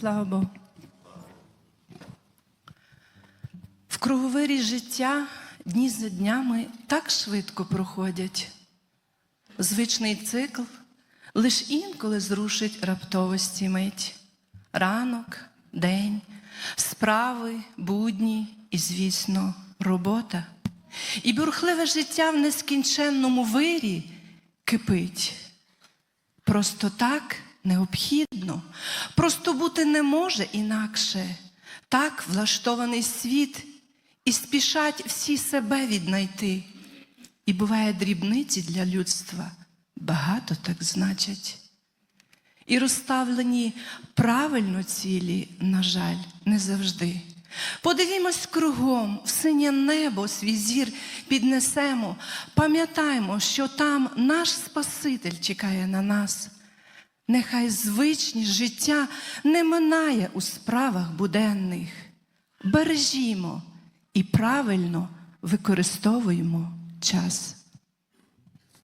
Слава Богу. В круговирі життя дні за днями так швидко проходять. Звичний цикл лиш інколи зрушить раптовості мить. Ранок, день, справи, будні і, звісно, робота. І бурхливе життя в нескінченному вирі кипить. Просто так необхідно, просто бути не може інакше. Так влаштований світ, і спішать всі себе віднайти. І буває дрібниці для людства багато так значать. І розставлені правильно цілі, на жаль, не завжди. Подивімось кругом, в синє небо свій зір піднесемо, пам'ятаймо, що там наш Спаситель чекає на нас. Нехай звичність життя не минає у справах буденних. Бережімо і правильно використовуємо час.